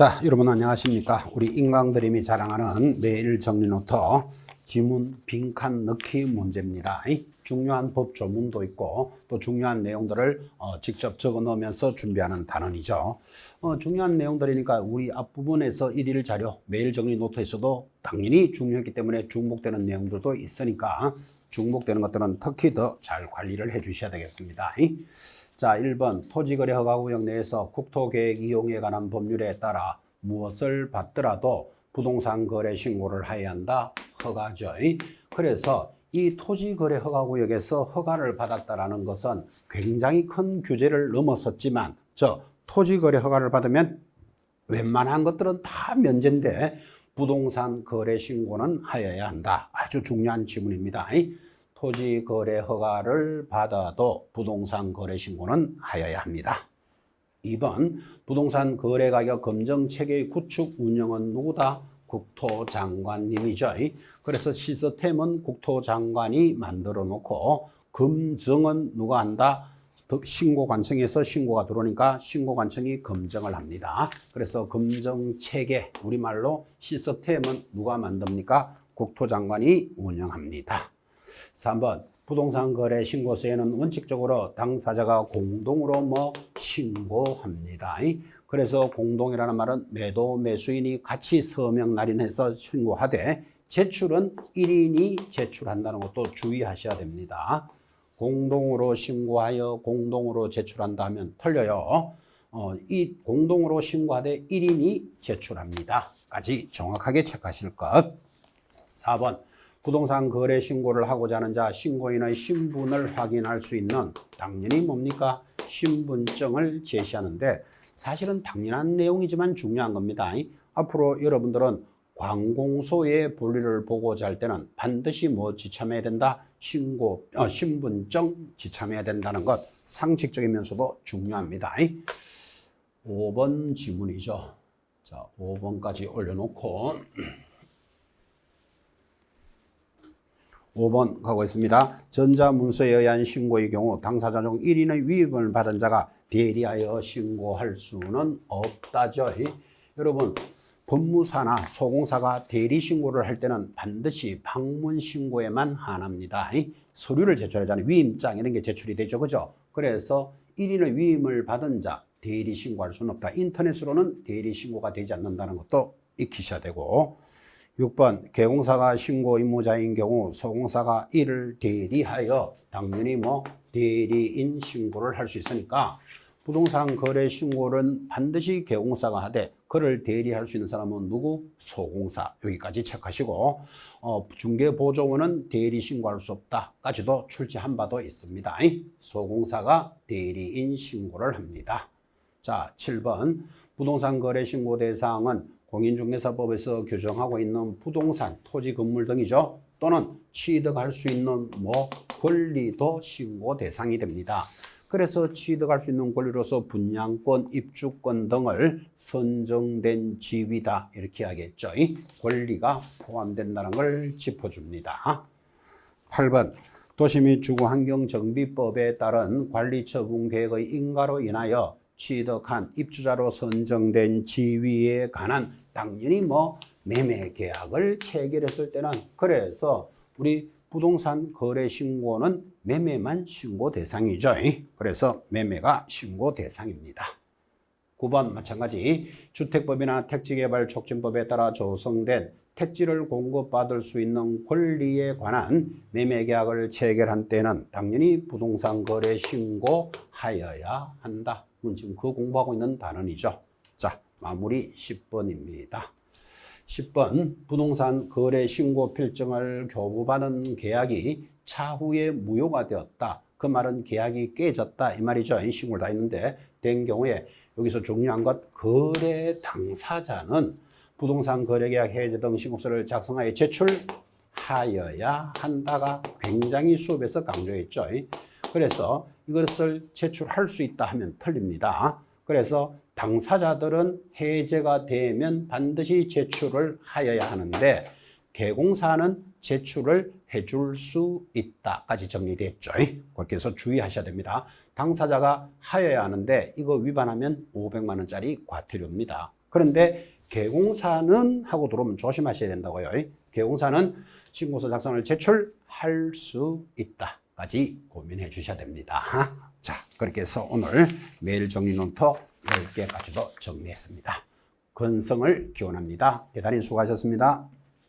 자, 여러분 안녕하십니까? 우리 인강드림이 자랑하는 매일 정리노터 지문 빈칸 넣기 문제입니다. 이 중요한 법 조문도 있고 또 중요한 내용들을 어, 직접 적어 넣으면서 준비하는 단원이죠. 어, 중요한 내용들이니까 우리 앞부분에서 일일 자료 매일 정리 노트에서도 당연히 중요했기 때문에 중복되는 내용들도 있으니까 중복되는 것들은 특히 더 잘 관리를 해 주셔야 되겠습니다. 이? 자, 1번 토지거래 허가구역 내에서 국토계획 이용에 관한 법률에 따라 무엇을 받더라도 부동산 거래 신고를 해야 한다. 허가죠. 그래서 이 토지거래 허가구역에서 허가를 받았다라는 것은 굉장히 큰 규제를 넘어섰지만 저 토지거래 허가를 받으면 웬만한 것들은 다 면제인데 부동산 거래 신고는 하여야 한다. 아주 중요한 지문입니다. 토지 거래 허가를 받아도 부동산 거래 신고는 하여야 합니다. 2번 부동산 거래 가격 검정 체계 구축 운영은 누구다? 국토장관님이죠. 그래서 시스템은 국토장관이 만들어 놓고 검증은 누가 한다? 신고관청에서 신고가 들어오니까 신고관청이 검증을 합니다. 그래서 검증 체계 우리말로 시스템은 누가 만듭니까? 국토장관이 운영합니다. 3번 부동산 거래 신고서에는 원칙적으로 당사자가 공동으로 뭐 신고합니다. 그래서 공동이라는 말은 매도 매수인이 같이 서명 날인해서 신고하되 제출은 1인이 제출한다는 것도 주의하셔야 됩니다. 공동으로 신고하여 공동으로 제출한다 하면 틀려요. 어, 이 공동으로 신고하되 1인이 제출합니다. 까지 정확하게 체크하실 것. 4번 부동산 거래 신고를 하고자 하는 자 신고인의 신분을 확인할 수 있는 당연히 뭡니까? 신분증을 제시하는데 사실은 당연한 내용이지만 중요한 겁니다. 앞으로 여러분들은 관공서의 분리를 보고자 할 때는 반드시 뭐 지참해야 된다? 신고, 어, 신분증 지참해야 된다는 것 상식적이면서도 중요합니다. 5번 지문이죠. 자, 5번까지 올려놓고 5번 가고 있습니다. 전자문서에 의한 신고의 경우 당사자 중 1인의 위임을 받은 자가 대리하여 신고할 수는 없다죠. 여러분 법무사나 소공사가 대리 신고를 할 때는 반드시 방문 신고에만 한합니다. 서류를 제출하잖아요. 위임장 이런 게 제출이 되죠. 그죠? 그래서 1인의 위임을 받은 자 대리 신고할 수는 없다. 인터넷으로는 대리 신고가 되지 않는다는 것도 익히셔야 되고 6번 개공사가 신고 임무자인 경우 소공사가 이를 대리하여 당연히 뭐 대리인 신고를 할 수 있으니까 부동산 거래 신고는 반드시 개공사가 하되 그를 대리할 수 있는 사람은 누구? 소공사 여기까지 체크하시고 어, 중개보조원은 대리 신고할 수 없다까지도 출제한 바도 있습니다. 소공사가 대리인 신고를 합니다. 자 7번 부동산 거래 신고 대상은 공인중개사법에서 규정하고 있는 부동산, 토지, 건물 등이죠. 또는 취득할 수 있는 뭐 권리도 신고 대상이 됩니다. 그래서 취득할 수 있는 권리로서 분양권, 입주권 등을 선정된 지위다 이렇게 하겠죠. 이 권리가 포함된다는 걸 짚어줍니다. 8번 도시 및 주거 환경 정비법에 따른 관리 처분 계획의 인가로 인하여 취득한 입주자로 선정된 지위에 관한 당연히 뭐 매매 계약을 체결했을 때는 그래서 우리 부동산 거래 신고는 매매만 신고 대상이죠. 그래서 매매가 신고 대상입니다. 9번 마찬가지 주택법이나 택지개발촉진법에 따라 조성된 택지를 공급받을 수 있는 권리에 관한 매매계약을 체결한 때는 당연히 부동산 거래 신고하여야 한다. 지금 그 공부하고 있는 단원이죠. 자, 마무리 10번입니다. 10번 부동산 거래 신고 필증을 교부받은 계약이 차후에 무효가 되었다. 그 말은 계약이 깨졌다 이 말이죠. 신고를 다 했는데 된 경우에 여기서 중요한 것 거래 당사자는 부동산 거래계약 해제 등 신고서를 작성하여 제출하여야 한다가 굉장히 수업에서 강조했죠. 그래서 이것을 제출할 수 있다 하면 틀립니다. 그래서 당사자들은 해제가 되면 반드시 제출을 하여야 하는데 개공사는 제출을 해줄 수 있다까지 정리됐죠. 그렇게 해서 주의하셔야 됩니다. 당사자가 하여야 하는데 이거 위반하면 500만 원짜리 과태료입니다. 그런데 개공사는 하고 들어오면 조심하셔야 된다고요. 개공사는 신고서 작성을 제출할 수 있다까지 고민해 주셔야 됩니다. 자, 그렇게 해서 오늘 매일 정리 논터 10개까지도 정리했습니다. 건성을 기원합니다. 대단히 수고하셨습니다.